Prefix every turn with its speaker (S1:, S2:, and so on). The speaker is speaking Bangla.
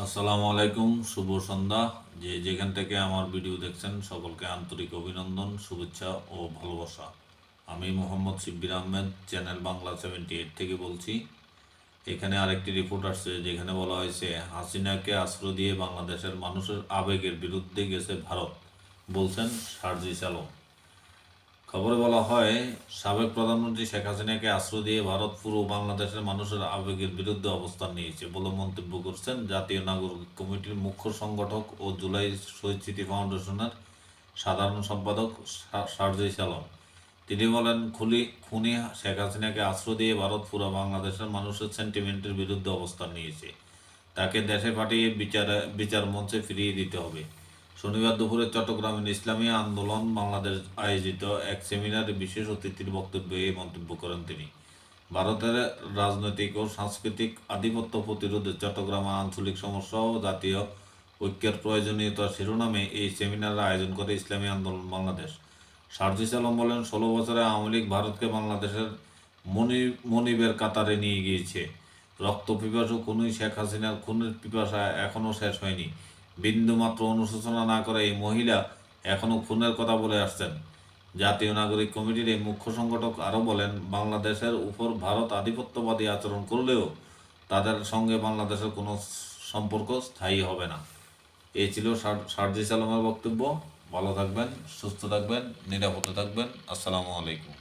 S1: আসসালামু আলাইকুম, শুভ সন্ধ্যা। যে যেখান থেকে আমার ভিডিও দেখছেন, সকলকে আন্তরিক অভিনন্দন, শুভেচ্ছা ও ভালোবাসা। আমি Mohammad Shibbir Ahmed, channel Bangla seventy eight থেকে বলছি। এখানে আরেকটি রিপোর্ট আসছে, যেখানে বলা হয়েছে, হাসিনাকে আশ্রয় দিয়ে বাংলাদেশের মানুষের আবেগের বিরুদ্ধে গেছে ভারত, বলছেন সার্জিস আলম খবরে বলা হয়, সাবেক প্রধানমন্ত্রী শেখ হাসিনাকে আশ্রয় দিয়ে ভারত পুরো বাংলাদেশের মানুষের আবেগের বিরুদ্ধে অবস্থান নিয়েছে বলে মন্তব্য করছেন জাতীয় নাগরিক কমিটির মুখ্য সংগঠক ও জুলাই শহীদ ফাউন্ডেশনের সাধারণ সম্পাদক সার্জিস আলম তিনি বলেন, খুলি খুনি শেখ হাসিনাকে আশ্রয় দিয়ে ভারত পুরো বাংলাদেশের মানুষের সেন্টিমেন্টের বিরুদ্ধে অবস্থান নিয়েছে। তাকে দেশে পাঠিয়ে বিচার বিচার মঞ্চে ফিরিয়ে দিতে হবে। শনিবার দুপুরে চট্টগ্রামের ইসলামী আন্দোলন বাংলাদেশ আয়োজিত এক সেমিনারে বিশেষ অতিথির বক্তব্যে এই মন্তব্য করেন তিনি। ভারতের রাজনৈতিক ও সাংস্কৃতিক আধিপত্য প্রতিরোধে চট্টগ্রাম আঞ্চলিক সমস্যা ও জাতীয় ঐক্যের প্রয়োজনীয়তা শিরোনামে এই সেমিনারের আয়োজন করে ইসলামী আন্দোলন বাংলাদেশ। সার্জিস আলম বলেন, ষোলো বছরে আওয়ামী লীগ ভারতকে বাংলাদেশের মনি, মনিবের কাতারে নিয়ে গিয়েছে। রক্ত পিপাসু খুনি শেখ হাসিনার, খুনের পিপাসা এখনও শেষ হয়নি। বিন্দুমাত্র অনুশোচনা না করে এই মহিলা এখনও খুনের কথা বলে আসছেন। জাতীয় নাগরিক কমিটির এই মুখ্য সংগঠক আরও বলেন, বাংলাদেশের উপর ভারত আধিপত্যবাদী আচরণ করলেও তাদের সঙ্গে বাংলাদেশের কোনো সম্পর্ক স্থায়ী হবে না। এই ছিল সার- সার্জিস আলমের বক্তব্য। ভালো থাকবেন, সুস্থ থাকবেন, নিরাপদে থাকবেন। আসসালামু আলাইকুম।